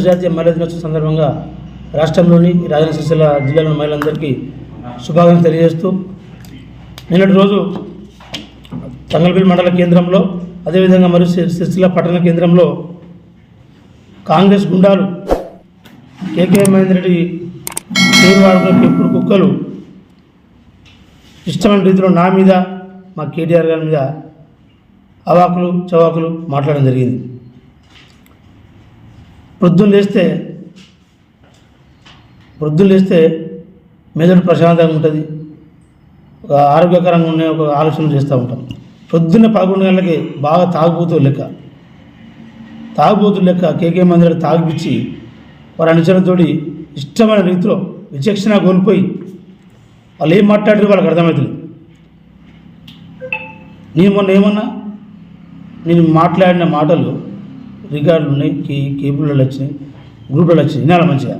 అంతర్జాతీయ మహిళా దినోత్సవం సందర్భంగా రాష్ట్రంలోని రాజన్న సిరిసిల్ల జిల్లాలోని మహిళలందరికీ శుభాకాంక్షలు తెలియజేస్తూ నిన్నటి రోజు తంగల్పల్లి మండల కేంద్రంలో అదేవిధంగా మరియు సిరి- సిరిసిల్ల పట్టణ కేంద్రంలో కాంగ్రెస్ గుండాలు కేకే మహేందర్ రెడ్డి పేరు వాడుకున్న పెంపుడు కుక్కలు ఇష్టమైన రీతిలో నా మీద మా కేటీఆర్ గారి మీద అవాకులు చవాకులు మాట్లాడడం జరిగింది. వృద్ధులు లేస్తే వృద్ధులు లేస్తే మెదడు ప్రశాంతంగా ఉంటుంది. ఒక ఆరోగ్యకరంగా ఉండే ఒక ఆలోచన చేస్తూ ఉంటాం. పొద్దున్న పదకొండు గంటలకి బాగా తాగుబోతులు లెక్క. తాగుబోతు లెక్క కేకే మందిర తాగిపిచ్చి వారి అనుచరులతోటి ఇష్టమైన రీతిలో విచక్షణ కోల్పోయి వాళ్ళు ఏం మాట్లాడారు వాళ్ళకి అర్థమవుతుంది నేను మొన్న ఏమన్నా నేను మాట్లాడిన మాటలు రికార్డులు ఉన్నాయి కే కేబుల్లో వచ్చినాయి గ్రూపులలో వచ్చినాయి. వినాలి మంచిగా.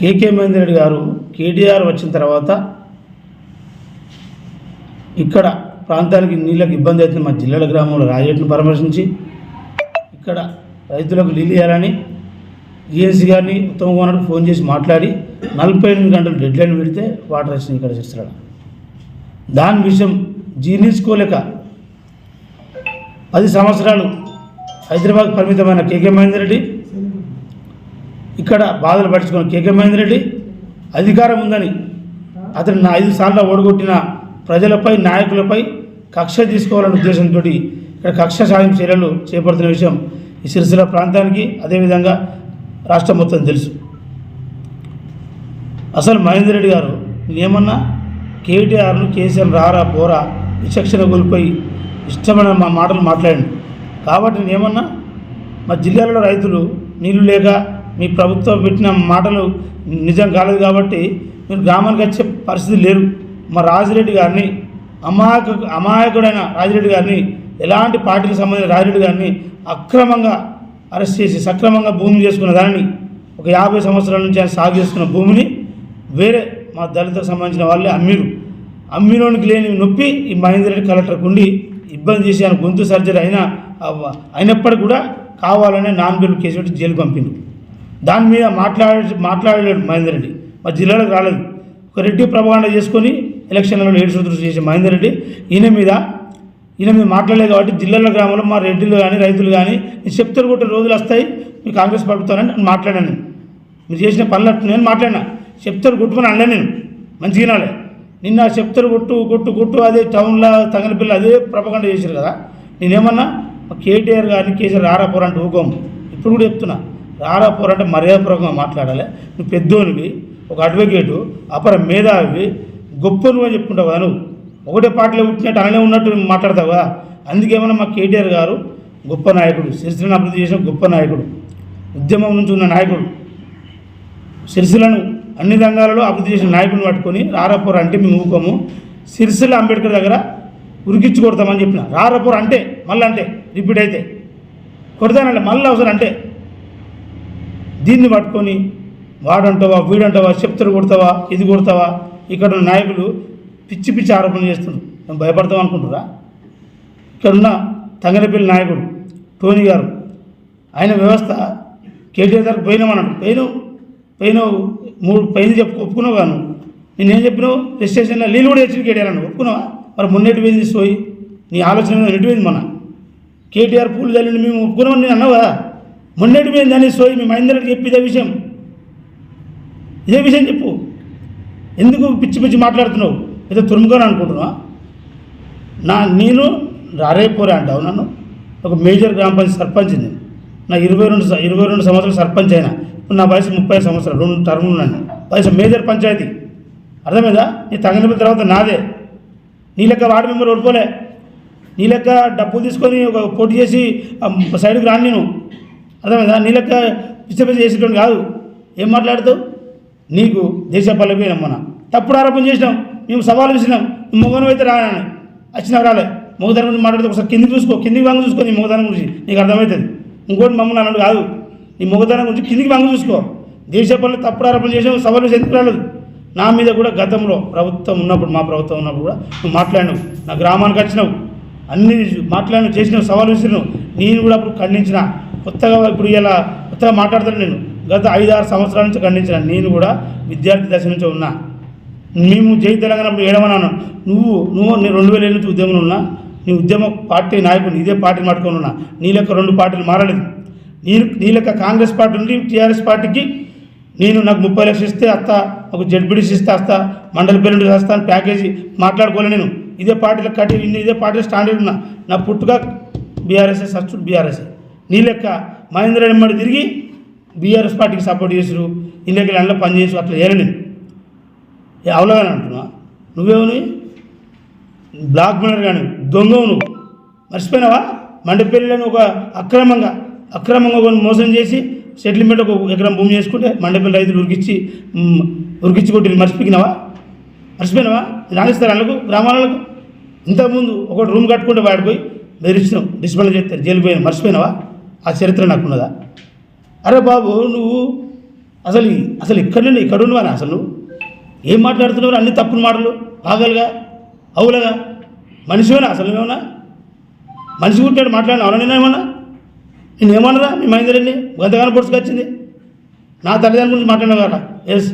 కేకే మహేందర్ రెడ్డి గారు కేటీఆర్ వచ్చిన తర్వాత ఇక్కడ ప్రాంతానికి నీళ్ళకి ఇబ్బంది అవుతుంది. మా జిల్లాల గ్రామంలో రాజేట్ను పరామర్శించి ఇక్కడ రైతులకు నీళ్ళు ఇవ్వాలని ఈఎన్సీ గారిని ఉత్తమ్ కుమార్ ఫోన్ చేసి మాట్లాడి నలభై ఎనిమిది గంటలు డెడ్ లైన్ పెడితే వాటర్ వచ్చినాయి ఇక్కడ చేస్తున్నాడు దాని విషయం జీర్ణించుకోలేక పది సంవత్సరాలు హైదరాబాద్ పరిమితమైన కేకే మహేందర్ రెడ్డి. ఇక్కడ బాధలు పట్టించుకున్న కేకే మహేందర్ రెడ్డి అధికారం ఉందని అతను నా ఐదు సార్లు ఓడగొట్టిన ప్రజలపై నాయకులపై కక్ష తీసుకోవాలనే ఉద్దేశంతో ఇక్కడ కక్ష సాయం చర్యలు చేపడుతున్న విషయం ఈ సిరిసిల్ల ప్రాంతానికి అదేవిధంగా రాష్ట్రం మొత్తం తెలుసు. అసలు మహేందర్ రెడ్డి గారు నేమన్నా కేటీఆర్ను కేసీఆర్ రారా పోరా విచక్షణ కోల్పోయి ఇష్టమైన మా మాటలు మాట్లాడండి. కాబట్టి నేనేమన్నా మా జిల్లాలో రైతులు నీళ్ళు లేక మీ ప్రభుత్వం పెట్టిన మాటలు నిజం కాలేదు కాబట్టి మీరు గ్రామానికి వచ్చే పరిస్థితి లేరు. మా రాజిరెడ్డి గారిని అమాయక అమాయకుడైన రాజిరెడ్డి గారిని ఎలాంటి పార్టీకి సంబంధించిన రాజిరెడ్డి గారిని అక్రమంగా అరెస్ట్ చేసి సక్రమంగా భూమి చేసుకున్న దానిని ఒక యాభై సంవత్సరాల నుంచి ఆయన సాగు చేసుకున్న భూమిని వేరే మా దళితులకు సంబంధించిన వాళ్ళే అమ్మిరు. అమ్మినోనికి లేని నొప్పి ఈ మహేందర్ రెడ్డి కలెక్టర్కి ఉండి ఇబ్బంది చేసి ఆయన గొంతు సర్జరీ అయినా అయినప్పటికీ కూడా కావాలనే నాన్ బెల్ కేసు పెట్టి జైలుకు పంపిండు. దాని మీద మాట్లాడే మాట్లాడలేడు మహేందర్ రెడ్డి. మా జిల్లాలోకి రాలేదు. ఒక రెడ్డి ప్రభావండ చేసుకొని ఎలక్షన్లలో ఏడు సూత్రులు చేసే మహేందర్ రెడ్డి ఈయన మీద ఈయన మీద మాట్లాడలేదు కాబట్టి జిల్లాల గ్రామంలో మా రెడ్డిలు కానీ రైతులు కానీ నేను చెప్తారు కూడా రోజులు వస్తాయి మీరు కాంగ్రెస్ ప్రభుత్వాన్ని నేను మాట్లాడాను నేను. మీరు చేసిన పనులు అట్టు నేను మాట్లాడినా. చెప్తారు కొట్టుకుని అనలే నేను. మంచిగా వినాలి. నిన్న చెప్తారు కొట్టు కొట్టు కొట్టు అదే టౌన్లో తగలపిల్ల అదే ప్రపగండ చేశారు కదా. నేనేమన్నా కేటీఆర్ కానీ కేసీఆర్ రారాపోరు అంటే ఊకోము ఇప్పుడు కూడా చెప్తున్నా రారాపోరు అంటే మర్యాదపూర్వకంగా మాట్లాడాలి. నువ్వు పెద్దోనివి ఒక అడ్వకేటు అపర మేధావి గొప్ప నువ్వు చెప్పుకుంటావు కదా నువ్వు. ఒకటే పార్టీలో పుట్టినట్టు అలానే ఉన్నట్టు మాట్లాడతావు? అందుకేమన్నా మా కేటీఆర్ గారు గొప్ప నాయకుడు సిరిసిలను అభివృద్ధి చేసిన గొప్ప నాయకుడు ఉద్యమం నుంచి ఉన్న నాయకుడు. సిరిసిలను అన్ని రంగాలలో అభివృద్ధి చేసిన నాయకుడిని పట్టుకొని రారాపురం అంటే మేము ఊకోము సిరిసిల అంబేద్కర్ దగ్గర ఉరికిచ్చి కొడతామని చెప్పిన. రారాపూర్ అంటే మళ్ళీ అంటే. రిపీట్ అయితే కొడతానంటే మళ్ళీ అవసరం అంటే దీన్ని పట్టుకొని వాడంటావా వీడంటావా చెప్తారు కొడతావా ఇది కొడతావా? ఇక్కడ నాయకులు పిచ్చి పిచ్చి ఆరోపణలు చేస్తున్నారు. మేము భయపడతాం అనుకుంటురా ఇక్కడున్న తంగనపల్లి నాయకుడు టోనీ గారు ఆయన వ్యవస్థ కేటీఆర్ దగ్గర పోయినామన్నాడు పోయిన పోయిన మూడు పైన చెప్పు ఒప్పుకున్నావు కాను నేనేం చెప్పినావు? రిజిస్ట్రేషన్లో నీళ్ళు కూడా తెచ్చిన కేటీఆర్ అన్నావు ఒప్పుకున్నావా? మరి మొన్నటి పోయింది సోయి. నీ ఆలోచన ఎటు పోయింది మన కేటీఆర్ పూలు చల్లిండి మేము ఒప్పుకున్నాం నేను అన్నావు కదా. మొన్నటి పోయింది అని సోయి మీ మహేందర్ చెప్పి చెప్పిదే విషయం. ఇదే విషయం చెప్పు. ఎందుకు పిచ్చి పిచ్చి మాట్లాడుతున్నావు? ఏదో తురుముకొని అనుకుంటున్నావా? నా నేను రారేపూరే అంటావు నన్ను. ఒక మేజర్ గ్రామ పంచాయతీ సర్పంచ్ నేను. నా ఇరవై రెండు ఇరవై రెండు సంవత్సరాలు సర్పంచ్ అయినా. ఇప్పుడు నా వయసు ముప్పై సంవత్సరాలు రెండు టర్ములు ఉన్నాను వయసు మేజర్ పంచాయతీ. అర్థమైందా? నీ తగిన తర్వాత నాదే. నీ లెక్క వార్డు మెంబర్ ఓడిపోలే. నీ లెక్క డబ్బులు తీసుకొని ఒక పోటీ చేసి సైడ్కి రాను నేను. అర్థమైందా? నీ లెక్క పిచ్చ చేసేటువంటి కాదు. ఏం మాట్లాడుతావు? నీకు దేశ పల్లెపోయినా మన. తప్పుడు ఆరోపణ చేసినాం. మేము సవాలు విసినాం మొగను అయితే రానని వచ్చినా రాలే. మొగదానం గురించి మాట్లాడితే ఒకసారి కిందికి చూసుకో. కిందికి వంగ చూసుకో నీ మొగదానం గురించి. నీకు అర్థమవుతుంది. ఇంకోటి మమ్మల్ని అన్నాడు కాదు. నీ మొగదానం గురించి కిందికి వంగ చూసుకో. దేశ పనులు తప్పుడు ఆరోపణ చేసాం సవాలు ఎందుకు రాలేదు? నా మీద కూడా గతంలో ప్రభుత్వం ఉన్నప్పుడు మా ప్రభుత్వం ఉన్నప్పుడు కూడా నువ్వు మాట్లాడినావు. నా గ్రామానికి వచ్చినావు. అన్ని మాట్లాడిన చేసిన సవాలు విసిరినావు నేను కూడా అప్పుడు ఖండించిన. కొత్తగా ఇప్పుడు ఇలా కొత్తగా మాట్లాడతాను నేను. గత ఐదు ఆరు సంవత్సరాల నుంచి ఖండించిన. నేను కూడా విద్యార్థి దశ నుంచి ఉన్నా. మేము జై తెలంగాణ అప్పుడు ఏడమన్నాను నువ్వు నువ్వు నేను రెండు వేల ఎనిమిది నుంచి ఉద్యమంలో ఉన్నా. నీ ఉద్యమ పార్టీ నాయకుడిని ఇదే పార్టీని పట్టుకొని ఉన్నా. నీ లెక్క రెండు పార్టీలు మారలేదు. నేను నీ లెక్క కాంగ్రెస్ పార్టీ నుండి టీఆర్ఎస్ పార్టీకి. నేను నాకు ముప్పై లక్షలు ఇస్తే అత్త ఒక జడ్బిడిసి ఇస్తే వస్తా మండలి పేరు చేస్తాను అని ప్యాకేజీ మాట్లాడుకోలే నేను. ఇదే పార్టీలో కట్టి ఇన్ని ఇదే పార్టీలో స్టాండర్డ్ ఉన్నా. నా పుట్టుక బీఆర్ఎస్ఏ సచ్చు బీఆర్ఎస్ఏ. నీ లెక్క మహేంద్ర రెడ్డి తిరిగి బీఆర్ఎస్ పార్టీకి సపోర్ట్ చేసిరు చేసారు లెక్క అందులో పనిచేసి అట్లా చేయను నేను. అవలగానే అంటున్నా. నువ్వేమని? బ్లాక్ మెయిలర్ కానీ దొంగవు నువ్వు. మర్చిపోయినావా? మండపల్లిలోని ఒక అక్రమంగా అక్రమంగా కొన్ని మోసం చేసి సెటిల్మెంట్ ఒక ఎకరం భూమి చేసుకుంటే మండపల్లి రైతులు ఉరికిచ్చి ఉరికిచ్చి కొట్టి మర్చిపోయినావా? మర్చిపోయినావా? రాణిస్తారు వాళ్ళకు గ్రామాలకు ఇంతకుముందు ఒకటి రూమ్ కట్టుకుంటే వాడిపోయి బెదిరించినాం డిస్ప్లే చేస్తారు జైలు పోయిన మర్చిపోయినావా? ఆ చరిత్ర నాకున్నదా? అరే బాబు నువ్వు అసలు అసలు ఇక్కడ నుండి ఇక్కడ ఉన్నవానా అసలు నువ్వు? ఏం మాట్లాడుతున్నావు? అన్ని తప్పుడు మాటలు ఆగలుగా అవులగా? మనిషివేనా అసలు ఏమన్నా మనిషి కుట్టాడు మాట్లాడిన అవునా నేను ఏమన్నా? నేను ఏమన్నదా? మీ మహేందరండి గంతగానం పొడుచుకొచ్చింది నా తల్లిదండ్రుల గురించి మాట్లాడినా కదా ఎస్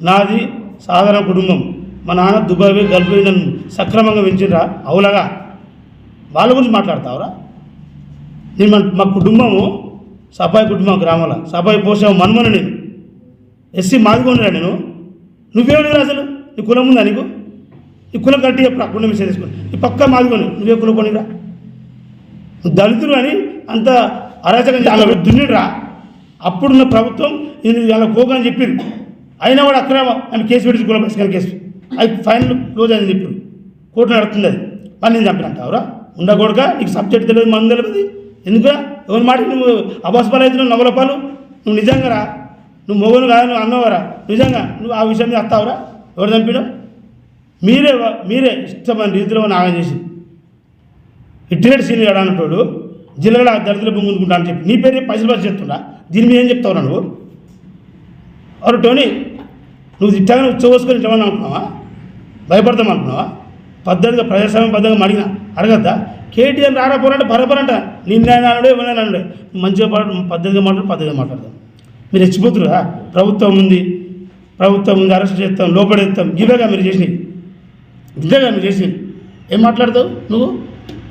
నాది సాధారణ కుటుంబం. మా నాన్న దుబాయ్ పోయి గల్ఫ్ నన్ను సక్రమంగా పెంచిండ్రా? అవులగా. వాళ్ళ గురించి మాట్లాడతావురా? నేను మా మా కుటుంబము సబాయి కుటుంబం గ్రామంలో. సబాయి పోసావు మన్మను నేను. ఎస్సీ మాదిగోనిరా నేను? నువ్వేమిరా అసలు? నీ కులం ఉందా నీకు? నీ కులం కట్టి చెప్పరా? కులం విషయం తీసుకుని నీ పక్క మాదిగోని నువ్వే కులం కొనిరా? నువ్వు దళితులు అని అంత అరాచకం అలా దున్నిడ్రా? అప్పుడున్న ప్రభుత్వం నేను అలా పోకని చెప్పారు అయినా వాడు అక్కడ ఆమె కేసు పెట్టి కులం బస్కర్ కేసు. అది ఫైనల్ క్లోజ్ అని చెప్పారు కోర్టు నడుస్తుంది అది మరి నేను చంపినంటావురా ఉండకూడక నీకు సబ్జెక్ట్ తెలియదు మనం తెలియదు. ఎందుకురా? ఎవరి మాట నువ్వు అబాస్పాలు అవుతున్నావు నవలపాలు నువ్వు నిజంగా రా. నువ్వు మొగను కాదు నువ్వు అన్నవరా నిజంగా నువ్వు ఆ విషయం మీద వస్తావురా ఎవరు చంపినావు మీరే మీరే ఇష్టమైన రీతిలో నాగం చేసింది ఇట్టినట్టు సీనియర్ అడనటోడు జిల్లాలో దళితుల భూమి అని చెప్పి. నీ పేరు పైసలు పైసలు చెప్తున్నా దీని మీద ఏం చెప్తావురా నువ్వు? అరే టోనీ నువ్వు ఇట్టగానే ఉచ్చవోసుకొని ఇట్లా అనుకున్నావా? భయపడతామంటున్నావా? పద్ధతిగా ప్రజాస్వామ్య పద్ధతిగా అడిగిన అడగద్దా? కేటీఎం రాకపోరంటే బరబరంట నిన్న అన్నాడు ఎవరైనా మంచిగా పాడు పద్ధతిగా మాట్లాడు పద్ధతిగా మాట్లాడదాం. మీరు రెచ్చిపోతురా ప్రభుత్వం ఉంది. ప్రభుత్వం ఉంది అరెస్ట్ చేస్తాం లోపడేస్తాం ఇవేగా మీరు చేసినవి. ఇదేగా మీరు చేసి ఏం మాట్లాడతావు నువ్వు?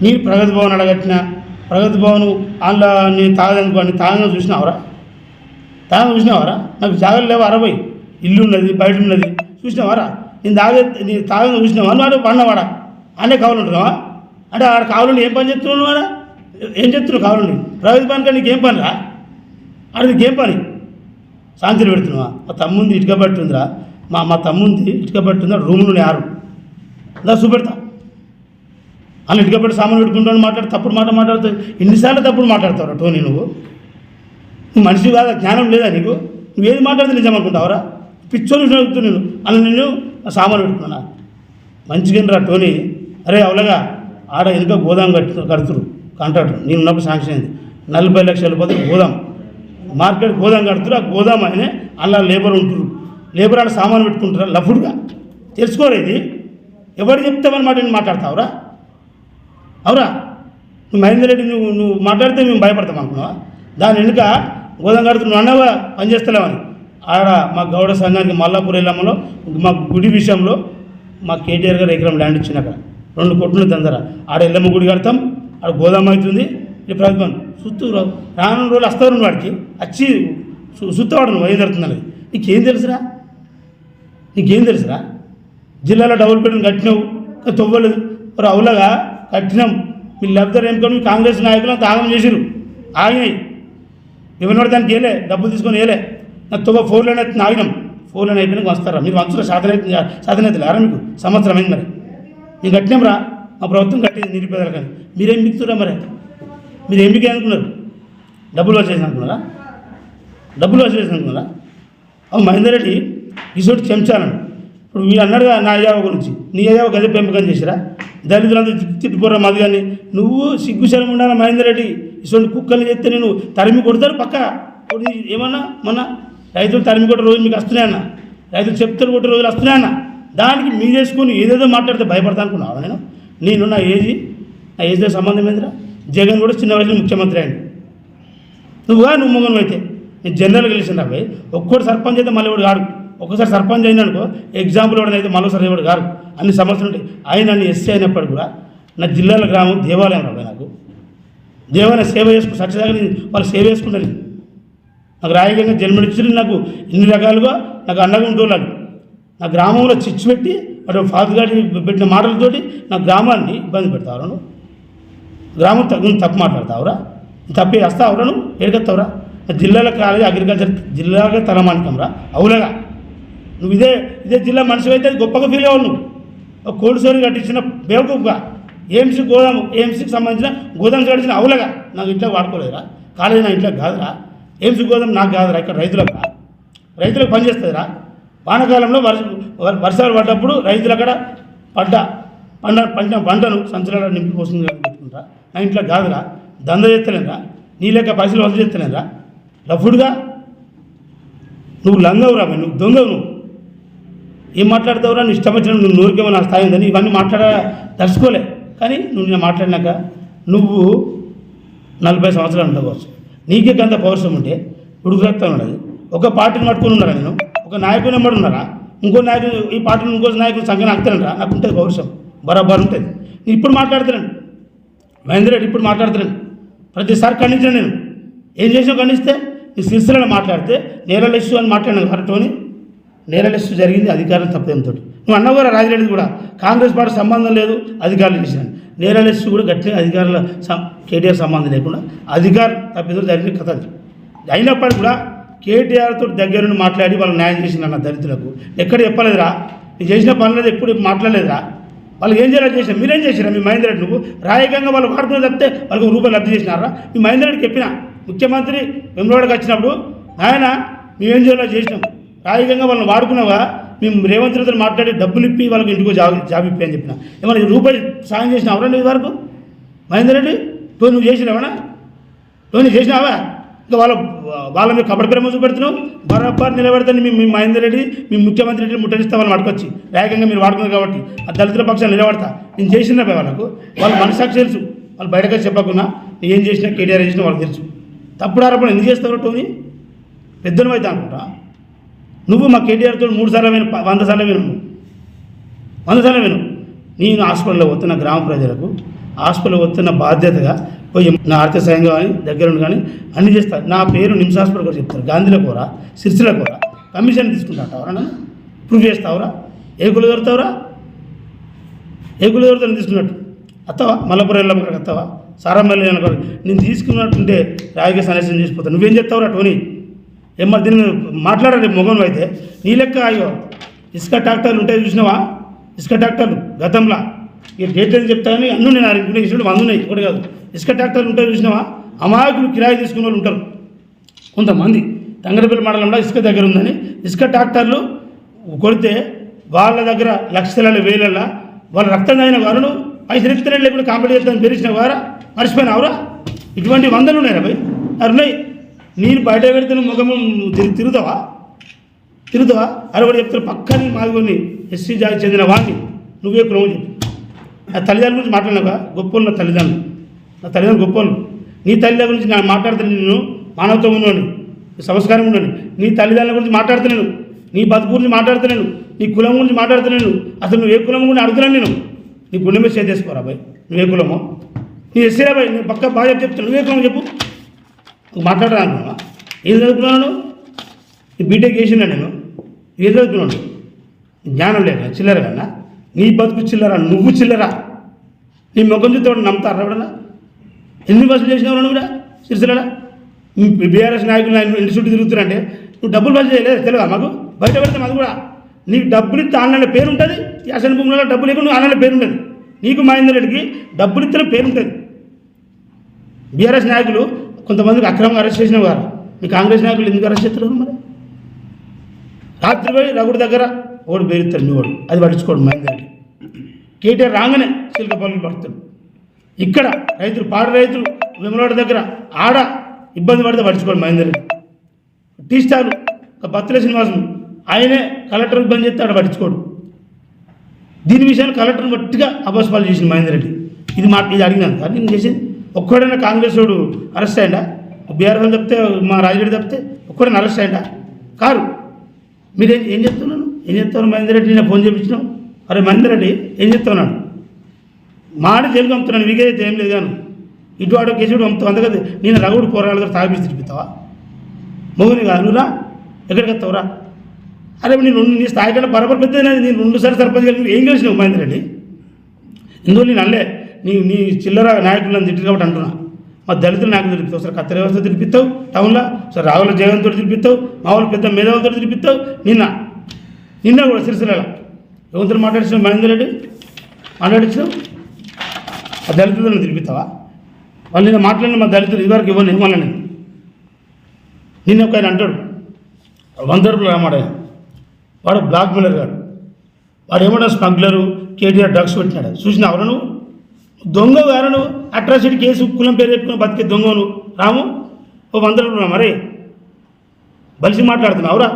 మీరు ప్రగతి భవన్ అడగట్టిన ప్రగతి భవన్ అందులో నేను తాగదనుకో నీ తాగంగా చూసినావరా? తాగంగా చూసినావరా? నాకు జాగ్రత్త లేవు అరవై. ఇల్లు ఉన్నది బయట ఉన్నది. చూసినావారా? నేను తాగే నేను తాగని చూసినావా? వాడు ఆడ పడినవాడా అనే ఉంటున్నావా అంటే ఆడ కావాలండి ఏం పని చేస్తున్నావు ఆడ? ఏం చెప్తున్నావు కావాలండి ప్రైవేట్ పని కానీ నీకేం పని రా ఆడ నీకేం పని? శాంతిని పెడుతున్నావా? మా తమ్ముంది ఇటుక పట్టుందిరా. మా మా తమ్ముంది ఇటుక పట్టుందా రూమ్లోనే ఆరు. దా చూపెడతా. అలా ఇటుక పెట్టి సామాన్ పెట్టుకుంటాను మాట్లాడి తప్పుడు మాట మాట్లాడుతావు. ఎన్నిసార్లు తప్పుడు మాట్లాడతావు టోనీ నువ్వు? నువ్వు మనిషి కాదా? జ్ఞానం లేదా నీకు? నువ్వు ఏది మాట్లాడితే నిజం అనుకుంటావురా? పిచ్చోని చదువుతూ నేను అలా నేను సామాన్ పెట్టుకున్నా. మంచిగా రా టోనీ? అరే అవలగా ఆడ వెనుక గోదాం కట్టు కడుతురు కాంట్రాక్టర్. నేను ఉన్నప్పుడు శాంక్షన్ అయింది. నలభై లక్షల రూపాయలు గోదాం. మార్కెట్ గోదాం కడుతురు ఆ గోదాం ఆయనే అలా లేబర్ ఉంటారు లేబర్ ఆడ సామాన్ పెట్టుకుంటారా? లఫుడ్గా. తెలుసుకోరు ఇది? ఎవరు చెప్తామన్నమాట నేను మాట్లాడతావురా? అవురా? నువ్వు మహేందర్ రెడ్డి నువ్వు నువ్వు మాట్లాడితే మేము భయపడతాం అనుకున్నావా? దాని వెనుక గోదాం కడుతు నువ్వు అన్నవా? పని చేస్తలేవని. ఆడ మా గౌడ సంఘానికి మల్లాపూర్ ఎల్లమ్మలో మా గుడి విషయంలో మా కేటీఆర్ గారు ఎకరం ల్యాండ్ ఇచ్చిన అక్కడ. రెండు కొట్లు దందర ఆడ ఎల్లమ్మ గుడి కడతాం ఆడ గోదాం అవుతుంది. ఈ ప్రభుత్వం సుత్తు రాను రోజులు వస్తారు వాడికి. వచ్చి సుత్తవాడు నువ్వు ఏం జరుగుతుందని నీకేం తెలుసురా? నీకేం తెలుసురా? జిల్లాలో డబుల్ బెడ్రూమ్ కట్టినావు తొవ్వలేదు తవ్వలేదు. మరి అవులగా? కట్టినాం. మీరు లబ్ధర్ ఏనుకొని కాంగ్రెస్ నాయకులు త్యాగం చేసిరు ఆగినాయి. ఎవరినోడు దానికి వేయలే డబ్బులు తీసుకొని వేయలే నాకు తువ్వ ఫోన్లోనే ఆగినాం ఫోన్లోనే అయిపోయినాక వస్తారా? మీరు వంచులో సాధన సాధన అయితే లేరా మీకు? సంవత్సరం అయింది మరి. మేము కట్టినాం రా. మా ప్రభుత్వం కట్టింది నిరుపేదలు కానీ మీరేం మిగుతురా మరి? మీరు ఏం అనుకున్నారు? డబ్బులు వచ్చేసి అనుకున్నారా? డబ్బులు వచ్చేసి అనుకున్నారా? అవును మహేందర్ రెడ్డి ఇసోటి చెంచాలను ఇప్పుడు వీడు అన్నాడుగా నా అయ్యావ గురించి. నీ అయ్యావ గది పెంపకం చేసిరా? దళితులందరూ తిట్టిపోరా మాది కానీ. నువ్వు సిగ్గుశరం ఉండాలి మహేందర్ రెడ్డి? ఇటువంటి కుక్కలు చెప్తే నేను తరిమి కొడతాను పక్క. ఏమన్నా మొన్న రైతులు తరిమి కొట్టే రోజు మీకు వస్తున్నాయన్న రైతులు చెప్తారు కొట్టే రోజులు వస్తున్నాయన్న దానికి మీ చేసుకొని ఏదేదో మాట్లాడితే భయపడతా అనుకున్నావు నేను? నేను నా ఏజీ నా ఏజ్తో సంబంధం ఏందిరా? జగన్ కూడా చిన్న వయసులో ముఖ్యమంత్రి అయింది నువ్వుగా నువ్వు మొగను అయితే. నేను జనరల్గా గెలిచిన పోయి ఒక్కోటి సర్పంచ్ అయితే మళ్ళీ వాడు కాడు. ఒక్కసారి సర్పంచ్ అయినా అనుకో ఎగ్జాంపుల్ వాడనైతే మరోసారి ఎవడు కాదు అన్ని సమస్యలు ఉంటాయి. ఆయన నన్ను ఎస్సీ అయినప్పటికీ కూడా నా జిల్లాల గ్రామం దేవాలయం రాబోయే నాకు. దేవాలయం సేవ చేసుకుని సత్యదాకా నేను వాళ్ళు సేవ చేసుకుంటాను నాకు రాయకంగా జన్మనిచ్చిన నాకు ఇన్ని రకాలుగా నాకు అండగా ఉంటోళ్ళు నా గ్రామంలో చిచ్చు పెట్టి వాడు ఫాదర్ పెట్టిన మాటలతోటి నా గ్రామాన్ని ఇబ్బంది పెడతావును నువ్వు? గ్రామం తగ్గు తప్పు మాట్లాడతావురా? తప్పి వస్తావురా నువ్వు? ఏడుకొస్తావురా జిల్లాల కాలేజ్ అగ్రికల్చర్ జిల్లాగా తలమానికం రా అవులగా నువ్వు ఇదే ఇదే జిల్లా మనిషి అయితే గొప్పగా ఫీల్ అవ్వవు నువ్వు. కోల్డ్ కట్టించిన బేవకూపుగా ఏఎంసీ గోదాం ఏఎంసీకి సంబంధించిన గోదాం కట్టించిన అవులగా నాకు ఇంట్లో వాడుకోలేదురా. కాలేజ్ నా ఇంట్లో కాదురా. ఏం సుఖోదం? నాకు కాదురా ఇక్కడ రైతులకు రైతులకు పని వానకాలంలో వానాకాలంలో వర్ష వర్షాలు పడ్డప్పుడు రైతులు అక్కడ పడ్డ పంట పంట పంటను సంచులలో నింపి పోస్తుంది నా ఇంట్లో కాదురా. దంద చేస్తలేనురా. నీ లెక్క పైసలు వసూలు చేస్తలేనురా. రఫుడుగా నువ్వు లంగవురా మరి, నువ్వు దొంగవు నువ్వు. ఏం మాట్లాడతావురా? నువ్వు ఇష్టం వచ్చిన నువ్వు నూరికేమో నా స్థాయి ఉందని ఇవన్నీ మాట్లాడ తలుచుకోలే కానీ నువ్వు నేను మాట్లాడినాక నువ్వు నలభై సంవత్సరాలు ఉండవచ్చు. నీకే గంత పౌరుషం ఉంటే ఉడుకురక్తం ఉండదు ఒక పార్టీని పట్టుకుని ఉన్నారా నేను? ఒక నాయకుని ఎంబడి ఉన్నారా? ఇంకో నాయకుడు ఈ పార్టీని ఇంకో నాయకుని సంఖ్య ఆగుతానరా నాకు ఉంటుంది పౌరుషం. బరాబర్ ఉంటుంది. నేను ఇప్పుడు మాట్లాడుతున్నాను. మహేందర్ రెడ్డి ఇప్పుడు మాట్లాడుతున్నాను. ప్రతిసారి ఖండించాను నేను. ఏం చేసావు ఖండిస్తే ఈ సిరిసిల్లలో మాట్లాడితే నేరల ఇష్యూ అని మాట్లాడినాను కరెక్ట్ని నేరల ఇష్యూ జరిగింది అధికారులు తప్పేంతో నువ్వు అన్నవారు రాజరెడ్డి కూడా కాంగ్రెస్ పార్టీ సంబంధం లేదు అధికారులు చేశాను నేరల కూడా గట్టిగా అధికారుల కేటీఆర్ సంబంధం లేకుండా అధికారులు తప్పిదో జరిగిన కథ అయినప్పటికీ కూడా కేటీఆర్తో దగ్గరుండి మాట్లాడి వాళ్ళు న్యాయం చేసిన అన్న దళితులకు ఎక్కడ చెప్పలేదురా? నేను చేసిన పనులేదు ఎప్పుడు మాట్లాడలేదురా? వాళ్ళకి ఏం చేయాలి చేసిన మీరేం చేసినా మీ మహేందర్ రెడ్డి నువ్వు రాయకంగా వాళ్ళు వాడుకుని తప్పితే వాళ్ళకి ఒక రూపాయలు లబ్ధి చేసినారా? మీ మహేందర్ రెడ్డికి చెప్పిన? ముఖ్యమంత్రి వెంబడికి వచ్చినప్పుడు ఆయన మేమేం చేయాలో చేసినాం. రాయకంగా వాళ్ళని వాడుకున్నావా? మేము రేవంత్ రెడ్డితో మాట్లాడి డబ్బులు ఇప్పి వాళ్ళకి ఇంటికి జాబ్ జాబ్ ఇప్పి అని చెప్పిన. ఏమైనా రూపాయలు సాయం చేసిన ఎవరండి ఇది వరకు? మహేందర్ రెడ్డి నువ్వు నువ్వు చేసినావనా నువ్వు నువ్వు చేసినావా? ఇంకా వాళ్ళ వాళ్ళ మీద కబడి ప్రేమ చూపెడుతున్నావు? బరాబర్ నిలబెడతాను మీ మీ మహేందర్ రెడ్డి మీ ముఖ్యమంత్రి రెడ్డి ముట్టడిస్తా వాళ్ళని పట్టుకొచ్చి. వేగంగా మీరు వాడుకున్నారు కాబట్టి ఆ దళితుల పక్షాన్ని నిలబడతా. నేను చేసిన వాళ్ళకు. వాళ్ళ మనసాక్షి తెలుసు. వాళ్ళు బయటకు చెప్పకుండా ఏం చేసినా కేటీఆర్ చేసినా వాళ్ళకి తెలుసు. తప్పుడు ఆరోపణ ఎందుకు చేస్తారు టోని పెద్దను అయితే అనుకుంటా. నువ్వు మా కేటీఆర్తో మూడు సార్లు విను వంద సార్లు విను వంద సార్లు విను నేను హాస్పిటల్లో వస్తున్న గ్రామ ప్రజలకు హాస్పిటల్లో వస్తున్న బాధ్యతగా పోయి నా ఆర్థిక సాయం కానీ దగ్గర కానీ అన్ని చేస్తారు నా పేరు నిమ్స్ హాస్పిటల్ కూడా చెప్తారు. గాంధీల కూర సిరిసిల కూర. కమిషన్ తీసుకుంటావరా నన్ను? ప్రూవ్ చేస్తావురా? ఏ కులు దొరుకుతావురా? ఏ కులు దొరుకుతాను తీసుకున్నట్టు. అత్తవా? మల్లపురం వెళ్ళాము అత్తవా? సారమ్మల్లి అనుకో నేను తీసుకున్నట్టుంటే రాజకీయ సన్యాసం చేసిపోతాను నువ్వేం చెప్తావురా టోనీ ఏమో దీన్ని మీద మాట్లాడాలి మొగం అయితే. నీ లెక్క అయ్యో ఇసుక ట్రాక్టర్లు ఉంటాయి చూసినావా? ఇసుక ట్రాక్టర్లు గతంలో. ఈ డేట్ అని చెప్తాను అన్నీ నేను అనుకునే విషయంలో వంద ఉన్నాయి ఒకటి కాదు. ఇసుక ట్రాక్టర్లు ఉంటాయి చూసినావా? అమాయకులు కిరాయి తీసుకునే వాళ్ళు ఉంటారు. కొంతమంది తంగరపల్లి మండలంలో ఇసుక దగ్గర ఉందని ఇసుక ట్రాక్టర్లు కొడితే వాళ్ళ దగ్గర లక్షల వేలల్లో వాళ్ళ రక్తం అయిన వారును పైసలు ఎత్తున లేకుండా కాంపిటీ చేస్తాను పెరిచిన వారా? మర్చిపోయినావురా? ఇటువంటి వందలు ఉన్నాయి భయ్? అరున్నాయి. నేను బయట పెడితే నువ్వు ముఖము నువ్వు తిరిగి తిరుగుతావా? తిరుగుతావా? అని కూడా చెప్తారు పక్కని మాదిగొని ఎస్సీ జాతి చెందిన వాడిని నువ్వే కులము చెప్పు. నా తల్లిదండ్రుల గురించి మాట్లాడినాక గొప్పలు నా తల్లిదండ్రులు. నా తల్లిదండ్రులు గొప్పలు నీ తల్లిదండ్రుల గురించి నేను మాట్లాడుతున్నాను నేను మానవత్వం ఉన్నాను సంస్కారం ఉన్నాను నీ తల్లిదండ్రుల గురించి మాట్లాడుతున్నాను నీ బతుకు గురించి మాట్లాడుతున్నాను నీ కులం గురించి మాట్లాడుతున్నాను అసలు నువ్వు ఏ కులం గురించి అడుగుతున్నాను నేను? నీ గుండె మీద చేసేసుకోరా బాయ్. నువ్వే కులమో? నీ ఎస్సీరా బాయ్. నేను పక్క బాగా చెప్తాను నువ్వే కులం చెప్పు? మాట్లాడరా మాట్లాడరా ఏం చదువుకున్నాను బీటెక్ చేసిన నేను? ఏం చదువుకున్నాను జ్ఞానం లేక చిల్లర కన్నా నీ బతుకు చిల్లర నువ్వు చిల్లరా. నీ ముఖం చూస్తే ఎవడు నమ్ముతారా ఎవడన్నా? ఎన్ని బస్సులు చేసినావు కూడా? సిరిసిల్ల బీఆర్ఎస్ నాయకులు ఆయన ఇంటి చుట్టూ తిరుగుతున్నారంటే నువ్వు డబ్బులు బస్సు చేయలేదు తెలియదా మాకు? బయట పెడతాం అది కూడా. నీకు డబ్బులు ఇస్తే ఆన్లైన్లో పేరు ఉంటుంది యాసన భూములలో డబ్బులు లేకుండా ఆన్లైన్ పేరు ఉంటుంది నీకు మహేందర్ రెడ్డికి డబ్బులు ఇస్తే పేరు ఉంటుంది బీఆర్ఎస్ నాయకులు కొంతమందికి అక్రమంగా అరెస్ట్ చేసిన వారు మీ కాంగ్రెస్ నాయకులు ఎందుకు అరెస్ట్ చేస్తున్నారు మరి? రాత్రి పోయి దగ్గర ఓడి బెరుతాడు మీ వాడు. అది పట్టించుకోడు మహేందర్ కేటీఆర్ రాగానే సిల్క పనులు పడుతాడు ఇక్కడ రైతులు పాడు రైతులు విమలవాడ దగ్గర ఆడ ఇబ్బంది పడితే పట్టించుకోడు మహేందర్ టీ స్టార్ ఒక బత్తుల శ్రీనివాసం ఆయనే కలెక్టర్ ఇబ్బంది చేస్తే ఆడ పట్టించుకోడు. దీని విషయాన్ని కలెక్టర్ని గట్టిగా అపస్పాలు చేసింది మహేందర్ రెడ్డి ఇది మాట ఇది అడిగినాను. కానీ నేను చేసేది ఒక్కడైనా కాంగ్రెస్ వాడు అరెస్ట్ అయ్యిందా బీఆర్ఎస్ చెప్తే మా రాజరెడ్డి తప్పితే ఒక్కడైనా అరెస్ట్ అయ్యిందా కారు మీరు ఏం ఏం చెప్తున్నాను? ఏం చెప్తాను మహేందర్ రెడ్డి నేను ఫోన్ చేయించినాం అరే మహేందర్ రెడ్డి ఏం చెప్తున్నాడు? మాట తెలుగు అమ్ముతున్నాను మీకైతే ఏం లేదు కానీ. ఇటు ఆడో కేసుడు అమ్ముతావు అందుకని నేను రగుడు పోరాళ్ళ దగ్గర తాగిపిసి తిరిపిస్తావా మొగుని కాదు నువ్వురా? ఎక్కడికి వస్తావురా? అరే నేను రెండు నీ స్థాయి కంటే బరబర్ పెద్ద నేను రెండు సార్లు సర్పంచ్ కలిగి ఏం కలిసినావు మహేందర్ రెడ్డి? ఇందులో నేను అల్లే నీ నీ చిల్లర నాయకులను తిట్టి కాబట్టి అంటున్నా. మా దళితుల నాయకులు తిరిపిస్తావు సార్ కత్తెర వ్యవస్థ తిరిపిస్తావు టౌన్లో సార్ రావుల జగన్తో తిరిపిస్తావు మామూలు పెద్ద మేధావులతో తిరిపిస్తావు నిన్న నిన్న కూడా సిరిసిల్ల. ఎవరితో మాట్లాడిన మహేందర్ రెడ్డి? మాట్లాడించావు ఆ దళితులను తిరిపిస్తావా వాళ్ళు నిన్న మాట్లాడిన మా దళితులు ఇదివరకు ఇవ్వను ఇవ్వాలని నేను నిన్న ఒక ఆయన అంటాడు. వంద రూపాయలు రామాడు. వాడు బ్లాక్ మిల్లర్ గాడు. వాడు ఏమన్నా స్మగ్లరు కేటీఆర్ డ్రగ్స్ పెట్టినాడు చూసినా ఎవరు నువ్వు? దొంగ గారును అట్రాసిటీ కేసు కులం పేరు చెప్పుకుని బతికే దొంగను. రాము ఓ వంద రూపాయలు మరి? బలిసి మాట్లాడుతున్నావురా?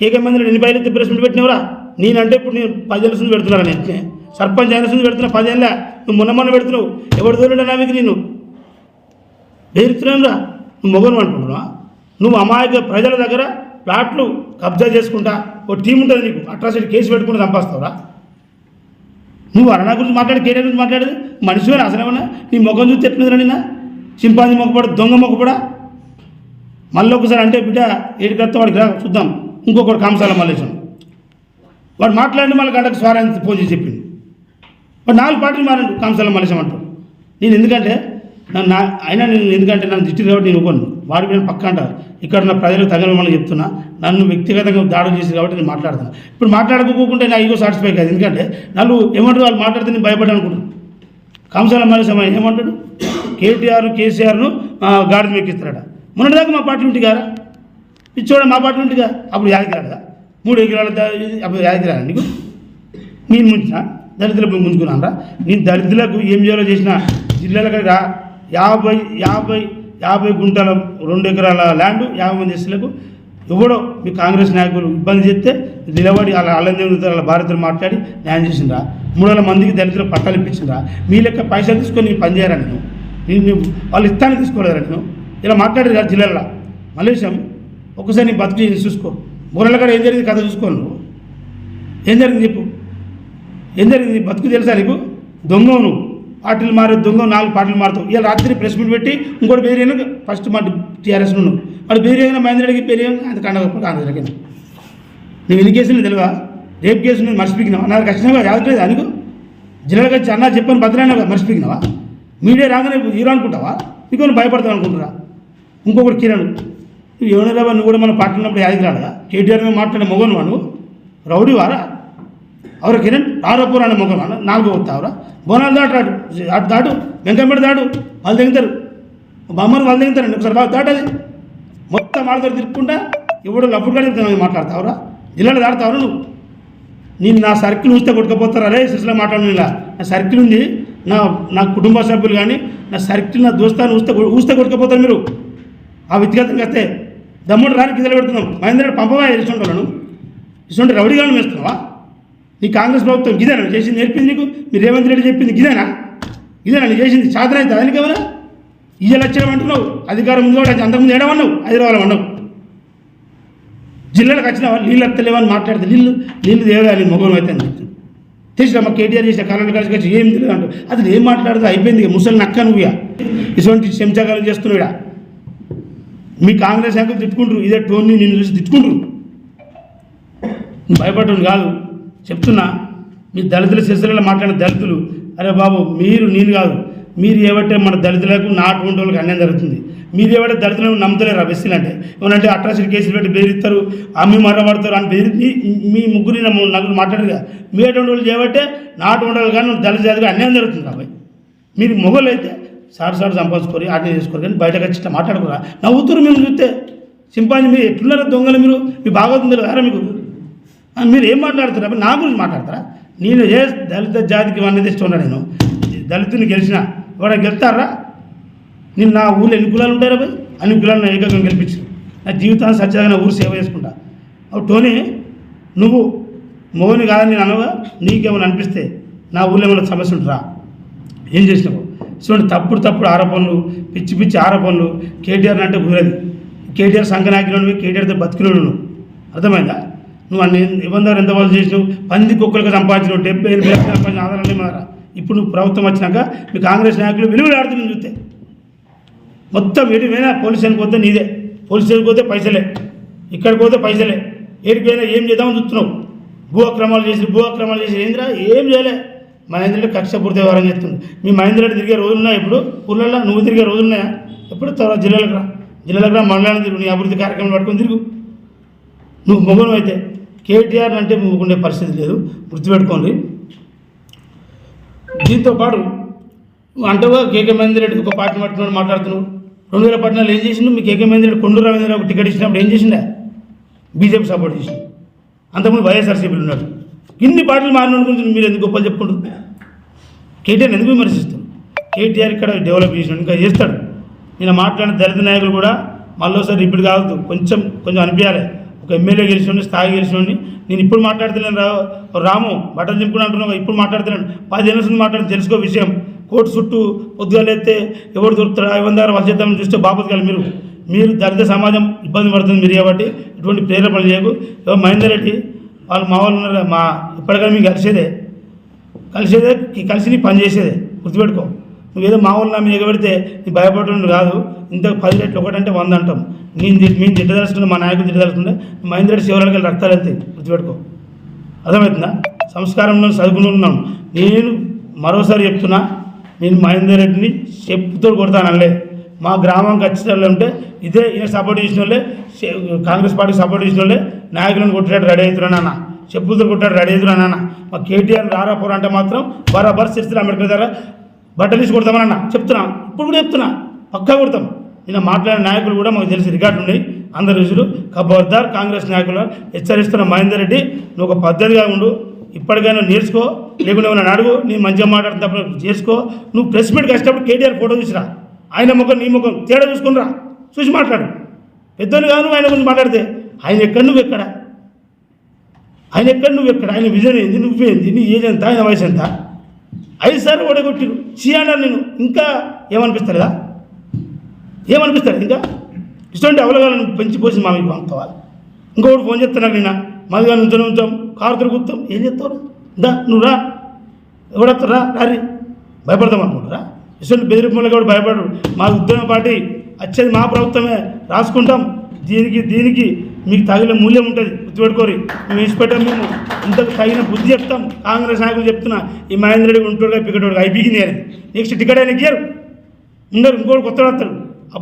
కేకే మంది ఎన్ని పైలు ఎత్తి ప్రెస్ మీట్ పెట్టినవరా? నేనంటే ఇప్పుడు నేను పదేళ్ళ సుంది పెడుతున్నాను నేను? సర్పంచ్ అయిన సుంది పెడుతున్నా పదేళ్ళ? నువ్వు మొన్న మొన్న పెడుతున్నావు. ఎవరి దూరండి నావికి నేను బెదిరిస్తున్నాను రా నువ్వు మొగను అనుకుంటున్నావా? నువ్వు అమాయక ప్రజల దగ్గర ప్లాట్లు కబ్జా చేసుకుంటా ఓ టీం ఉంటుంది నీకు. అట్రాసిటీ కేసు పెట్టుకుంటూ చంపేస్తావురా? నువ్వు అరణా గురించి మాట్లాడు కేటీఆర్ గురించి మాట్లాడేది మనిషి అసలు ఏమన్నా? నీ ముఖం చూసి ఎట్లుందిరా నిన్న? చింపాంజీ మొక్కపడ దొంగ మొక్కపడ మళ్ళీ ఒకసారి అంటే బిడ్డ ఏడికత్తా వాడికి రా చూద్దాం. ఇంకొకటి కాంసాల మల్లేశం. వాడు మాట్లాడి మళ్ళీ గంటకు స్వారాన్ని ఫోన్ చేసి చెప్పింది వాడు నాలుగు పాటలు మారండు కాంసాల మల్లేశం అంటాడు. నేను ఎందుకంటే నా అయినా నేను ఎందుకంటే నన్ను తిట్టి కాబట్టి నేను ఇవ్వను వాడి నేను పక్క అంటారు. ఇక్కడ నా ప్రజలకు తగలమని చెప్తున్నా. నన్ను వ్యక్తిగతంగా దాడులు చేసి కాబట్టి నేను మాట్లాడుతున్నా. ఇప్పుడు మాట్లాడుకోకుంటే నా ఈగో సాటిస్ఫై కాదు. ఎందుకంటే నన్ను ఏమంటారు? వాళ్ళు మాట్లాడితే నేను భయపడ్డా అనుకుంటున్నాను కంసాల మల్లేశం ఆయన ఏమంటాడు? కేటీఆర్ కేసీఆర్ను గాడిద ఎక్కిస్తారట మొన్నటిదాకా మా పార్టీ ఉంటే గారా? పిచ్చోడ మా పార్టీ ఉంటే అప్పుడు యాదగిరాడా మూడు ఎకరాల అప్పుడు యాదగిరాడా నీకు? నేను ముంచిన? దళితులకు ముంచుకున్నాను నేను దళితులకు ఏం చేయాలో చేసిన జిల్లాలకు రా. యాభై యాభై యాభై గుంటల రెండు ఎకరాల ల్యాండ్ యాభై మంది ఎస్సీలకు ఎవడో మీ కాంగ్రెస్ నాయకులు ఇబ్బంది చేస్తే నిలబడి అలా అల్లం భారతలు మాట్లాడి న్యాయం చేసిండ్రా. మూడు వందల మందికి దళితులు పట్టాలు ఇప్పించిండ్రా. మీ లెక్క పైసలు తీసుకొని నేను పని నువ్వు నేను? నేను వాళ్ళు ఇస్తాను తీసుకోలేదా నేను? ఇలా మాట్లాడారు కదా జిల్లాలో మలేషియం ఒకసారి నీ బతుకు చూసుకో. మూరల కాడ ఏం జరిగింది కథ చూసుకో నువ్వు. ఏం జరిగింది చెప్పు. ఏం జరిగింది నీ బతుకు తెలుసా నీకు? దొంగ నువ్వు. పార్టీలు మారే దొంగ నాలుగు పార్టీలు మారుతావు ఇలా రాత్రి ప్రెస్ మీట్ పెట్టి ఇంకోటి బేరియన్ ఫస్ట్ మా టీఆర్ఎస్ నువ్వు వాడు బేరియన్ మహేంద్రకి రెడ్డికి బేరియన్ అది కండగప్పుడు కాంగ్రెస్ రెడ్డి నువ్వు ఎన్ని కేసులు తెలివా రేపు కేసు నువ్వు మర్చిపోయినావా? నాకు ఖచ్చితంగా యాదలేదు అనుకో జిల్లాలకు వచ్చి అన్నా చెప్పని బతలైనా మర్చిపోయినావా? మీడియా రాగానే హీరో అనుకుంటావా? నీకు భయపడతావు అనుకుంటురా? ఇంకొకటి కిరణ్. నువ్వు ఎవరైనా నువ్వు కూడా మన పార్టీ ఉన్నప్పుడు యాదికి రాడదా కేటీఆర్ మీద మాట్లాడే మొగను నువ్వు? రౌడీ వారా ಅವರ ಕಿರಣ್ ఆరోపూర్ అనే ముఖం అన్న నాలుగు వస్తావురా బోనాలు దాటు అటు అటు దాటు వెంకమ్మడి దాటు వాళ్ళు దిగుతారు బొమ్మను వాళ్ళు దిగుతారండి ఒకసారి బాగా దాటది మొత్తం వాళ్ళతో తిరుక్కుంటా ఇప్పుడు లప్పుడు కూడా మాట్లాడతావురా జిల్లాలో దాడతావురా నువ్వు నేను నా సర్కిల్ ఉంచితే కొట్టుకుపోతారా రే సిరిసిలో మాట్లాడను ఇలా నా సర్కిల్ ఉంది నా నా కుటుంబ సభ్యులు కానీ నా సర్కిల్ నా దోస్తాను ఊస్తే ఊస్తే కొట్టుకుపోతారు మీరు ఆ వ్యక్తిగతంగా వస్తే దమ్ముడు రాని కింద పెడుతున్నాం మహేంద్ర పంపవా ఇస్తుంటాను ఇటువంటి రౌడీగాను వేస్తున్నావా నీ కాంగ్రెస్ ప్రభుత్వం గిదేనా చేసింది నేర్పింది నీకు? మీరు రేవంత్ రెడ్డి చెప్పింది గిదేనా గిదేనా నీకు చేసింది సాధన అయితే దానికి ఎవరా ఇయ్య లక్షణం అంటున్నావు? అధికారం ముందు కూడా అంతకుముందు ఏడవన్నావు? హైదరాబాద్ అన్నావు జిల్లాలకు వచ్చినావా? నీళ్ళు ఎత్తలేవని మాట్లాడితే నీళ్ళు నీళ్ళు దేవాలి మొగలు అయితే అని చెప్తాను తెలిసిన మా కేటీఆర్ చేసిన కరెంట్ కలిసి వచ్చి ఏం తెలియదు అంటూ అసలు ఏం మాట్లాడుతూ అయిపోయింది ఇక ముసలి నక్క నువ్వు ఇటువంటి చెంచాకాలం చేస్తున్నావు మీ కాంగ్రెస్ శాఖలు తిట్టుకుంటారు ఇదే టోన్ని నిన్ను చూసి తిట్టుకుంటారు నువ్వు భయపడటం కాదు. చెప్తున్నా మీ దళితుల శిశులలో మాట్లాడిన దళితులు అరే బాబు మీరు నేను కాదు మీరు ఏమంటే మన దళితులకు నాటు ఉండే వాళ్ళకి అన్యాయం జరుగుతుంది మీరు ఏమంటే దళితులను నమ్ముతలేరు బెస్సీలు అంటే? ఏమంటే అట్రాసిటీ కేసులు పెట్టి బెదిరిస్తారు అమ్మి మర్రబడతారు అని బెదిరి మీ- మీ నలుగురు మాట్లాడరుగా మీ అటువంటి వాళ్ళు చేయబట్టే నాటు ఉండాలి కానీ దళిత జాతికి అన్యాయం జరుగుతుంది అబ్బాయి మీరు మొగలు అయితే సార్ సార్ సంపాదించుకొని ఆటలు చేసుకోరు కానీ బయటకు వచ్చి మాట్లాడుకోరా? నవ్వుతురు మేము చూస్తే. సింపాజీ మీరు ఎట్లున్నారో దొంగలు మీరు? మీ బాగోతుంది కదా మీకు? మీరు ఏం మాట్లాడుతున్నారు? నా గురించి మాట్లాడతారా? నేను ఏ దళిత జాతికి వన్నది ఇష్టం నేను? దళితుని గెలిచిన ఎవడ గెలుతారా? నేను నా ఊళ్ళో ఎన్ని కులాలు ఉంటారా భయ్ అన్ని కులాలను ఏకంగా గెలిపించు నా జీవితాన్ని సత్యాగా నా ఊరు సేవ చేసుకుంటా. అవి టోనీ నువ్వు మోని కాదని నేను అనగా నీకేమైనా అనిపిస్తే నా ఊళ్ళో ఏమైనా సమస్య ఉంటుందా? ఏం చేసినావు? చూడండి తప్పుడు తప్పుడు ఆరోపణలు పిచ్చి పిచ్చి ఆరోపణలు కేటీఆర్ అంటే కుదరదు. కేటీఆర్ సంఘనాయకులను కేటీఆర్తో బతికినోడు నువ్వు. అర్థమైందా? నువ్వు అన్ని ఇబ్బందులు ఎంత వాళ్ళు చేసినావు? పంది కుక్కలకు సంపాదించినావు. డెబ్బై ఎనభై లక్షలు సంపాదించిన ఆధారాలు మారా. ఇప్పుడు నువ్వు ప్రభుత్వం వచ్చినాక మీ కాంగ్రెస్ నాయకులు విలువలాడుతుంది చూస్తే మొత్తం ఎటువైనా పోలీస్ స్టేషన్కి పోతే నీదే. పోలీస్ స్టేషన్కి పోతే పైసలే. ఇక్కడికి పోతే పైసలే. ఏడిపోయినా ఏం చేద్దామని చూస్తున్నావు? భూ అక్రమాలు చేసి భూ అక్రమాలు చేసి ఏందిరా? ఏం చేయలే. మహేంద్రుడు కక్ష పూర్తి వ్యవహారం చేస్తుంది. మీ మహేంద్రుడు తిరిగే రోజులున్నాయి ఇప్పుడు? ఊళ్ళల్లో నువ్వు తిరిగే రోజులున్నాయా ఎప్పుడు తర్వాత జిల్లాలకు రా. జిల్లాలకు రా మండలానికి తిరుగు. నీ అభివృద్ధి కార్యక్రమం పట్టుకొని తిరుగు. నువ్వు మొగను అయితే. కేటీఆర్ అంటే ఉండే పరిస్థితి లేదు. గుర్తుపెట్టుకోండి. దీంతో పాటు కేకే మహేందర్ రెడ్డికి ఒక పార్టీ పట్టుకున్నాడు మాట్లాడుతున్నాడు. రెండు వేల పద్నాలుగు ఏం చేసిండు? మీ కేకే మహేందర్ రెడ్డి కొండూరు రవీంద్ర ఒక టికెట్ ఇచ్చినప్పుడు ఏం చేసిండా? బీజేపీ సపోర్ట్ చేసిండు. అంతకుముందు వైఎస్ఆర్సీపీలు ఉన్నాడు. ఇన్ని పార్టీలు మారిన గురించి మీరు ఎందుకు గొప్పలు చెప్పుకుంటారు? కేటీఆర్ ఎందుకు విమర్శిస్తారు? కేటీఆర్ ఇక్కడ డెవలప్ చేసినాడు ఇంకా చేస్తాడు. నేను మాట్లాడిన దళిత నాయకులు కూడా మళ్ళీసారి ఇప్పుడు కావద్దు. కొంచెం కొంచెం అనిపించాలి. ఒక ఎమ్మెల్యే గెలిచినోడిని స్థాయి గెలిచినోడిని నేను ఇప్పుడు మాట్లాడుతున్నాను రా రాము బట్టలు దింపుకుని అంటున్నావు ఇప్పుడు మాట్లాడుతున్నాను పదిహేను నుంచి మాట్లాడి తెలుసుకో విషయం. కోర్టు చుట్టూ పొద్దుగాలైతే ఎవరు దొరుకుతారా ఇవ్వందారు వాళ్ళు చేద్దామని చూస్తే బాపతికాలి మీరు. మీరు దళిత సమాజం ఇబ్బంది పడుతుంది మీరు కాబట్టి ఇటువంటి ప్రేరేపణ చేయకు. మహేందర్ రెడ్డి వాళ్ళు మా వాళ్ళు ఉన్నారు మా ఇప్పటికైనా మీకు కలిసేదే. కలిసేదే కలిసి నీ పని చేసేదే. గుర్తుపెట్టుకో. నువ్వేదో మా నా మీద ఎగబెడితే నీ భయపడటం కాదు. ఇంత పది రెట్లు ఒకటంటే వంద అంటాం. నేను మేము తిట్టదలుచుకుంటే మా నాయకులు తిట్టదలుచుకుంటే మహేంద్ర రెడ్డి శివరాలకి వెళ్ళి రక్తాలు వెళ్తాయి. గుర్తుపెట్టుకో. అర్థమవుతుందా? సంస్కారంలో చదువుకుని ఉన్నాం. నేను మరోసారి చెప్తున్నా నేను మహేందర్ రెడ్డిని చెప్పుతో కొడతానలే మా గ్రామం ఖచ్చితంగా ఉంటే ఇదే ఈయన సపోర్ట్ చేసిన వాళ్ళే కాంగ్రెస్ పార్టీకి సపోర్ట్ చేసిన వాళ్ళే నాయకులను కొట్టాడు రెడీ అవుతున్నాను అన్న చెప్పులతో కొట్టాడు రెడీ అవుతున్నాను అన్న మా కేటీఆర్ రారాపోరు అంటే మాత్రం బరాబర్ సిరిసిల్ల అంబేద్కర్ దగ్గర బట్టలు తీసి కొడతామని అన్న. చెప్తున్నా. ఇప్పుడు కూడా చెప్తున్నా. పక్కా కొడతాం. నిన్న మాట్లాడిన నాయకులు కూడా మాకు తెలిసి రికార్డు ఉన్నాయి అందరు రుజులు ఖబర్దార్ కాంగ్రెస్ నాయకులు హెచ్చరిస్తున్న మహేందర్ రెడ్డి నువ్వు ఒక పద్ధతిగా ఉండు. ఇప్పటికైనా నేర్చుకో. లేకుంటే ఏమైనా అడుగు. నేను మంచిగా మాట్లాడుతున్నప్పుడు చేసుకో. నువ్వు ప్రెస్ మీట్కి వచ్చినప్పుడు కేటీఆర్ ఫోటో చూసిరా ఆయన ముఖం నీ ముఖం తేడా చూసుకునిరా. చూసి మాట్లాడు. పెద్దలు కాదు ఆయన గురించి మాట్లాడితే. ఆయన ఎక్కడ నువ్వు ఎక్కడ? ఆయన ఎక్కడ నువ్వు ఎక్కడ? ఆయన విజన్ ఏంది? నువ్వేంది నీ ఏజ్ ఎంత? ఆయన వయసు ఎంత? ఐదు సార్లు ఓడగొట్టిరు. చీ నేను ఇంకా ఏమనిపిస్తలేదా? ఏమనిపిస్తాడు ఇంకా? ఇటువంటి అవలగాలను పెంచిపోసి మా మీకు పంపుకోవాలి. ఇంకొకటి ఫోన్ చేస్తాను నేను మాదిగా నుంచొని ఉంచాం. కారు తిరుగుతాం. ఏం చెప్తావు దా నువ్వు రా. ఎవడొస్తారా రారి. భయపడతాం అనుకుంటారా? ఇటువంటి బెదిరింపులకు కూడా భయపడరు మా ఉద్యమ పార్టీ. వచ్చేది మా ప్రభుత్వమే. రాసుకుంటాం. దీనికి దీనికి మీకు తగిన మూల్యం ఉంటుంది. గుర్తుపెట్టుకోరు. మేము ఇచ్చిపెట్టాం మేము. ఇంతకు తగిన బుద్ధి చెప్తాం. కాంగ్రెస్ నాయకులు చెప్తున్నా ఈ మహేంద్ర రెడ్డి ఉంటుగా పికటోడు అయిపోయింది అని. నెక్స్ట్ టికెట్ ఆయన ఇయ్యరు. ఉండరు ఇంకోటి కొత్త వస్తారు.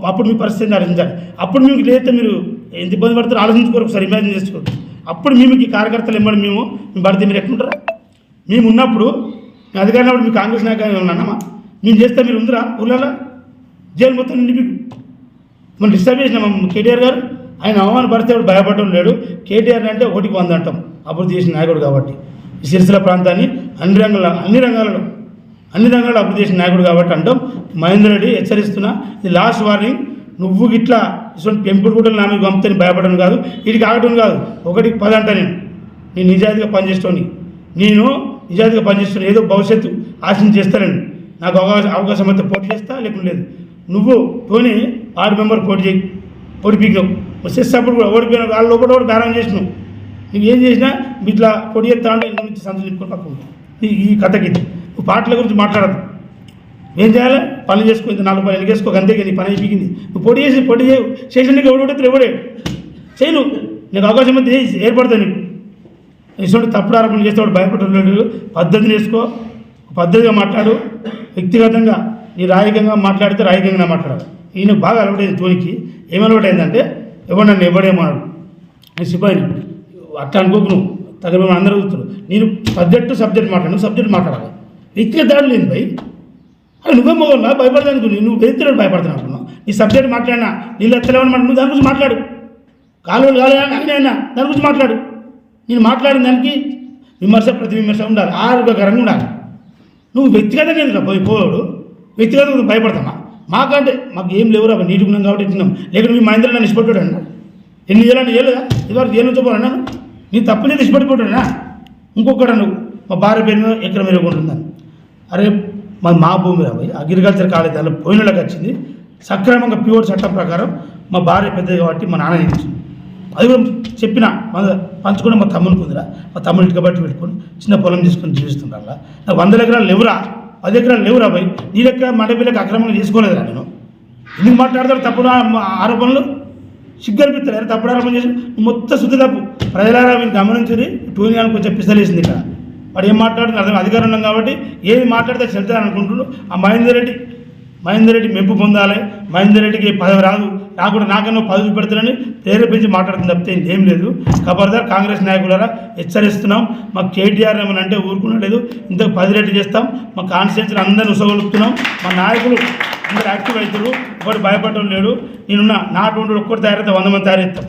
అప్పుడు మీ పరిస్థితిని ఆలోచించాలి. అప్పుడు మీకు లేదా మీరు ఎంత ఇబ్బంది పడతారో ఆలోచించుకోరు ఒకసారి ఇమాజిన్ చేసుకోరు. అప్పుడు మేము ఈ కార్యకర్తలు ఇవ్వండి మేము మేము పడితే మీరు ఎట్లుంటారా? మేము ఉన్నప్పుడు మీ అధికారంలో మీ కాంగ్రెస్ నాయకులు ఉన్నామా మేము చేస్తే మీరు ఉందిరా ఊళ్ళలో జైలు మొత్తం నిండి మీకు మనం డిస్టర్బ్ చేసినాం కేటీఆర్ గారు? ఆయన అవమానపడితే ఎవడు భయపడటం లేడు. కేటీఆర్ అంటే ఒకటికి వంద అంటాం. అభివృద్ధి చేసిన నాయకుడు కాబట్టి. ఈ సిరిసిల ప్రాంతాన్ని అన్ని రంగాల అన్ని రంగాలలో అన్ని రంగాల్లో అభివృద్ధి చేసిన నాయకుడు కాబట్టి అంటాం. మహేందర్ రెడ్డి హెచ్చరిస్తున్నా ఇది లాస్ట్ వార్నింగ్ నువ్వు గిట్లా ఇటువంటి పెంపుడు గుడ్డలు నా మీకు పంపుతాని భయపడడం కాదు. ఇది కావడం కాదు. ఒకటికి పది అంట నేను. నేను నిజాయితీగా పనిచేస్తాను నేను నిజాయితీగా పనిచేస్తాను ఏదో భవిష్యత్తు ఆశించి చేస్తానండి నాకు అవకాశం అవకాశం అయితే పోటీ చేస్తా లేకుండా లేదు. నువ్వు పోనీ ఆరు మెంబర్ పోటీ చేయి. పోటీ పీకినావు. సెస్ కూడా ఓడిపోయిన వాళ్ళ లోపల కూడా బేరం చేసినావు నువ్వు ఏం చేసినా ఇట్లా పొడి చేస్తా అంటే ఇంటి నుంచి సందులు నింపుకొని పక్కన ఈ ఈ కథకి ఇది. నువ్వు పాటల గురించి మాట్లాడదు ఏం చేయాలి? పనులు చేసుకో ఇంత నాలుగు పనులు వేసుకో అంతే నీ పని అయిపోయింది. నువ్వు పొడి చేసి పొడి చేయవు చేసిన ఎవడు పడితే ఎవడే? చేయి నువ్వు నీకు అవకాశం అయితే చేయి, ఏర్పడతావు నీకు. ఇటువంటి తప్పుడు ఆరోపణలు చేసేవాడు భయపడలేడు పద్ధతిని వేసుకో. పద్ధతిగా మాట్లాడు. వ్యక్తిగతంగా నీ రాజకీయంగా మాట్లాడితే రాజకీయంగా మాట్లాడాలి. ఈయన బాగా అలవాటైంది తోనికి ఏం అలవాటైందంటే ఎవరు నన్ను ఎవడేమన్నాడు నేను సిపాయిని అట్లా అనుకోకు నువ్వు. తగ్గ అందరూ చూస్తారు. నేను సబ్జెక్టు సబ్జెక్ట్ మాట్లాడు సబ్జెక్ట్ మాట్లాడాలి. వ్యక్తిగత దాడి లేదు భయ్? అరే నువ్వే మొగల్లా భయపడతాను నువ్వు వ్యక్తిలో భయపడుతున్నావు నీ సబ్జెక్ట్ మాట్లాడినా నీళ్ళు ఎత్తలేవని మాట నువ్వు దాని గురించి మాట్లాడు. కాలువలు కాలే అని అయినా దాని గురించి మాట్లాడు. నేను మాట్లాడిన దానికి విమర్శ ప్రతి విమర్శ ఉండాలి. ఆరోగ్యకరంగా ఉండాలి. నువ్వు వ్యక్తిగతంగా పోయి పోయాడు వ్యక్తిగతంగా నువ్వు భయపడతామా మాకంటే మాకు ఏం లేవురా నీటి ఉన్నాం కాబట్టి తిన్నాం. లేకపోతే మీ మహేంద్ర నన్ను ఇష్టపడ్డాడు అన్న. ఎన్ని ఏళ్ళని ఏళ్ళదా ఇదివరకు ఏళ్ళు చెప్పాలన్నా నీ తప్పు నేను ఇష్టపడిపోయాడా ఇంకొకటి నువ్వు మా భార్య పేరు మీద ఎక్కడ మీరు ఉంటుందని అరే మా మా భూమి రాబోయి అగ్రికల్చర్ కాలేజ్ దానిలో పోయినలోకి వచ్చింది. సక్రమంగా ప్యూర్ చట్టం ప్రకారం మా భార్య పెద్దది కాబట్టి మా నాన్న ఇచ్చింది అది కూడా చెప్పిన మన పంచుకుని మా తమ్మునికి ఉందిరా. మా తమ్ముని ఇటుక బట్టి పెట్టుకొని చిన్న పొలం తీసుకొని జీవిస్తుంటారా నాకు వందల ఎకరాలు లేవురా. పది ఎకరాలు లేవురా భయ్. నీ లెక్క మండపిల్లకి అక్రమంగా చేసుకోలేదురా నేను. ఎందుకు మాట్లాడతాడు తప్పుడు ఆరోపణలు? సిగ్గనిపిస్తారు తప్పుడు ఆరోపణ చేసి మొత్తం శుద్ధి తప్పు. ప్రజలారా మీరు గమనించి టూనియానికి వచ్చే పిసలేసింది ఇక్కడ. వాడు ఏం మాట్లాడుతున్నారు అర్థం అధికారం ఉన్నాం కాబట్టి ఏది మాట్లాడితే చెల్తారనుకుంటున్నాడు ఆ మహేందర్ రెడ్డి. మహేందర్ రెడ్డి మెప్పు పొందాలి. మహేందర్ రెడ్డికి పదవి రాదు. రాకుండా నాకన్నా పదవి పెడతానని ప్రేరేపించి మాట్లాడుతుంది తప్పితే ఏం లేదు. ఖబర్దార్ కాంగ్రెస్ నాయకులారా హెచ్చరిస్తున్నాం. మాకు కేటీఆర్ ఏమని అంటే ఊరుకునలేదు. ఇంతకు పది రెట్లు చేస్తాం. మా కాన్స్టిట్యూన్సీని అందరిని ఉసగొలుపుతున్నాం. మా నాయకులు అందరు యాక్టివ్ అవుతారు ఒకటి భయపడటం లేడు నేనున్న నాటు ఒక్కటి తయారైతే వంద మంది తయారెత్తాం